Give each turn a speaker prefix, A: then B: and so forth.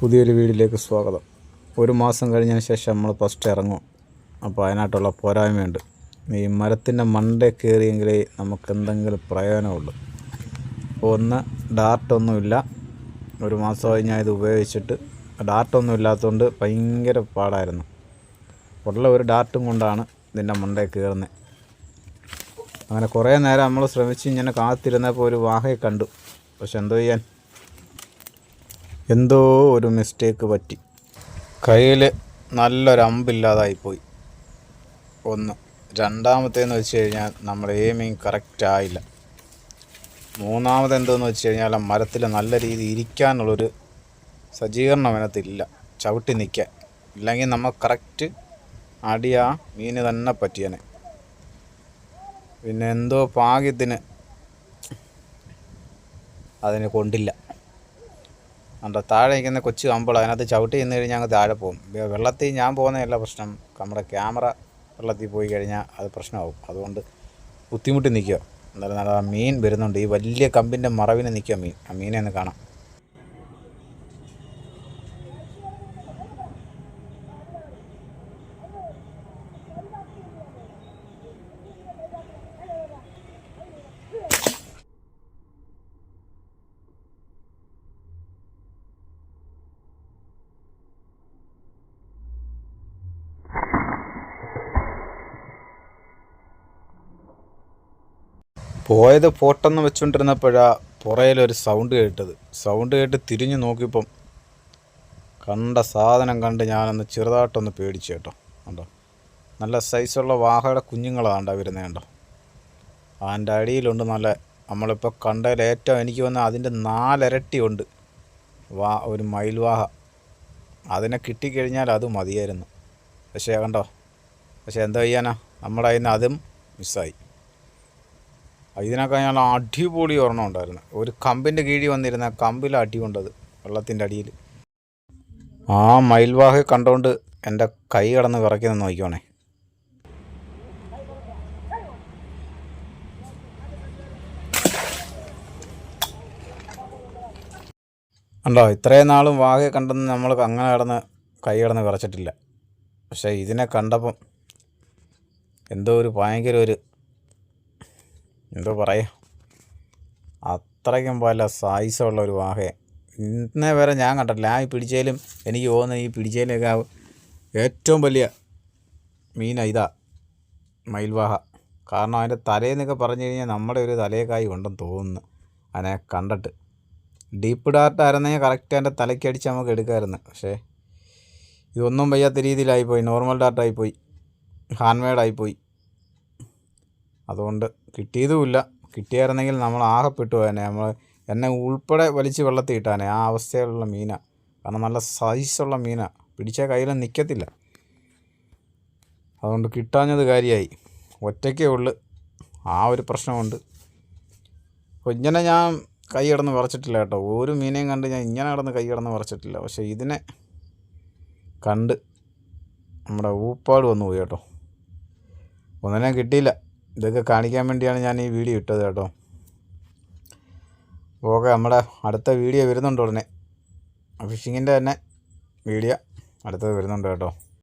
A: പുതിയൊരു വീടിലേക്ക് സ്വാഗതം. ഒരു മാസം കഴിഞ്ഞതിന് ശേഷം നമ്മൾ ഫസ്റ്റ് ഇറങ്ങും. അപ്പോൾ അതിനായിട്ടുള്ള പോരായ്മയുണ്ട്. ഈ മരത്തിന്റെ മണ്ടേ കയറിയെങ്കിലേ നമുക്ക് എന്തെങ്കിലും പ്രയോജനമുള്ളൂ. അപ്പോൾ ഒന്ന് ഡാർട്ടൊന്നുമില്ല ഒരു മാസമായി ഞാൻ ഇത് ഉപയോഗിച്ചിട്ട് ഡാർട്ടൊന്നും ഇല്ലാത്തതുകൊണ്ട് ഭയങ്കര പാടായിരുന്നു. ഉള്ള ഒരു ഡാർട്ടും കൊണ്ടാണ് ഇതിന്റെ മണ്ടേ കയറുന്നത് അങ്ങനെ കുറേ നേരം നമ്മൾ ശ്രമിച്ച് ഇങ്ങനെ കാത്തിരുന്നപ്പോൾ ഒരു വാഹയെ കണ്ടു. പക്ഷെ എന്തോ ചെയ്യാൻ എന്തോ ഒരു മിസ്റ്റേക്ക് പറ്റി. കയ്യിൽ നല്ലൊരു അമ്പില്ലാതായിപ്പോയി. ഒന്ന്. രണ്ടാമത്തേന്ന് വെച്ച് കഴിഞ്ഞാൽ നമ്മൾ എയിമിങ് കറക്റ്റ് ആയില്ല. മൂന്നാമത് എന്തെന്ന് വെച്ച് കഴിഞ്ഞാൽ ആ മരത്തിൽ നല്ല രീതിയിൽ ഇരിക്കാനുള്ളൊരു സജ്ജീകരണം അതിനകത്തില്ല. ചവിട്ടി നിൽക്കാൻ ഇല്ലെങ്കിൽ നമ്മൾ കറക്റ്റ് അടിയാ മീന് തന്നെ പറ്റിയനെ. പിന്നെ എന്തോ ഭാഗ്യത്തിന് അതിനെ കൊണ്ടില്ല. കണ്ടോ താഴെ നിൽക്കുന്ന കൊച്ചു കമ്പളം അതിനകത്ത് ചവിട്ടി നിന്ന് കഴിഞ്ഞാൽ അങ്ങ് താഴെ പോകും. വെള്ളത്തിൽ ഞാൻ പോകുന്നതല്ല പ്രശ്നം. നമ്മുടെ ക്യാമറ വെള്ളത്തിൽ പോയി കഴിഞ്ഞാൽ അത് പ്രശ്നമാകും അതുകൊണ്ട് ബുദ്ധിമുട്ടി നിൽക്കുക. എന്നാലും നല്ല മീൻ വരുന്നുണ്ട്. ഈ വലിയ കമ്പിന്റെ മറവിന് നിൽക്കുക മീൻ. ആ മീനെ ഒന്ന് കാണാം. പോയത് പോട്ടെന്ന് വെച്ചുകൊണ്ടിരുന്നപ്പോഴാ പുറയിലൊരു സൗണ്ട് കേട്ടത്. സൗണ്ട് കേട്ട് തിരിഞ്ഞു നോക്കിയപ്പം കണ്ട സാധനം കണ്ട് ഞാനൊന്ന് ചെറുതായിട്ടൊന്ന് പേടിച്ചു കേട്ടോ. കണ്ടോ? നല്ല സൈസുള്ള വാഹയുടെ കുഞ്ഞുങ്ങളാണ്ട വരുന്നത് കണ്ടോ അതിന്റെ അടിയിലുണ്ട് നല്ല നമ്മളിപ്പോൾ കണ്ടതിൽ ഏറ്റവും എനിക്ക് വന്ന അതിന്റെ നാലരട്ടിയുണ്ട് വാ ഒരു മയിൽവാഹ. അതിനെ കിട്ടിക്കഴിഞ്ഞാൽ അത് മതിയായിരുന്നു. പക്ഷേ കണ്ടോ? പക്ഷേ എന്താ ചെയ്യാനാ? നമ്മുടെ കയ്യിൽ നിന്ന് അതും മിസ്സായി ഇതിനൊക്കെ ഞാൻ അടിപൊളി ഒരെണ്ണം ഉണ്ടായിരുന്നു. ഒരു കമ്പിന്റെ കീഴിൽ വന്നിരുന്ന കമ്പിൽ അടി കൊണ്ടത് വെള്ളത്തിന്റെ അടിയിൽ. ആ മയിൽവാഹ കണ്ടുകൊണ്ട് എന്റെ കൈ കടന്ന് വിറയ്ക്കുന്ന നോക്കിക്കോണേ. ഉണ്ടോ ഇത്രയും നാളും വാഹയെ കണ്ടെന്ന് നമ്മൾ അങ്ങനെ കിടന്ന് കൈ കിടന്ന് വിറച്ചിട്ടില്ല. പക്ഷേ ഇതിനെ കണ്ടപ്പം എന്തോ ഒരു ഭയങ്കര ഒരു എന്തോ പറയാ. അത്രയ്ക്കും പല സൈസുള്ള ഒരു വാഹയെ ഇന്നേ വരെ ഞാൻ കണ്ടിട്ടില്ല. ആ ഈ പിടിച്ചതിലും എനിക്ക് തോന്നുന്നത് ഈ പിടിച്ചതിലൊക്കെ ഏറ്റവും വലിയ മീന ഇതാ മയിൽവാഹ. കാരണം അതിന്റെ തലേന്നൊക്കെ പറഞ്ഞു കഴിഞ്ഞാൽ നമ്മുടെ ഒരു തലയേക്കായി ഉണ്ടെന്ന് തോന്നുന്നു. അതിനെ കണ്ടിട്ട്. ഡീപ്പ് ഡാർട്ട് ആയിരുന്നെങ്കിൽ കറക്റ്റ് അതിന്റെ തലയ്ക്ക് അടിച്ച് നമുക്ക് എടുക്കാമായിരുന്നു. പക്ഷേ ഇതൊന്നും വയ്യാത്ത രീതിയിലായിപ്പോയി. നോർമൽ ഡാർട്ടായിപ്പോയി ഹാൻഡ് മെയ്ഡായിപ്പോയി അതുകൊണ്ട് കിട്ടിയതുമില്ല. കിട്ടിയായിരുന്നെങ്കിൽ നമ്മൾ ആകെപ്പെട്ടു തന്നെ നമ്മൾ എന്നെ ഉൾപ്പെടെ വലിച്ച് വെള്ളത്തിൽ ഇട്ടാനെ ആ അവസ്ഥയിലുള്ള മീനാണ് കാരണം നല്ല സൈസുള്ള മീനാണ് പിടിച്ച കയ്യിൽ നിൽക്കത്തില്ല അതുകൊണ്ട് കിട്ടാഞ്ഞത് കാര്യമായി ഒറ്റയ്ക്കേ ഉള്ളു. ആ ഒരു പ്രശ്നമുണ്ട്. അപ്പോൾ ഇങ്ങനെ ഞാൻ കൈ കിടന്ന് വിറച്ചിട്ടില്ല കേട്ടോ. ഒരു മീനെയും കണ്ട് ഞാൻ ഇങ്ങനെ കിടന്ന് കൈ കിടന്ന് വിറച്ചിട്ടില്ല പക്ഷേ ഇതിനെ കണ്ട് നമ്മുടെ ഊപ്പാട് വന്നു പോയി കേട്ടോ. ഒന്നിനെ കിട്ടിയില്ല. ഇതൊക്കെ കാണിക്കാൻ വേണ്ടിയാണ് ഞാൻ ഈ വീഡിയോ ഇട്ടത് കേട്ടോ. ഓക്കെ നമ്മുടെ അടുത്ത വീഡിയോ വരുന്നുണ്ട് ഉടനെ. ഫിഷിങ്ങിന്റെ തന്നെ വീഡിയോ അടുത്തത് വരുന്നുണ്ട് കേട്ടോ.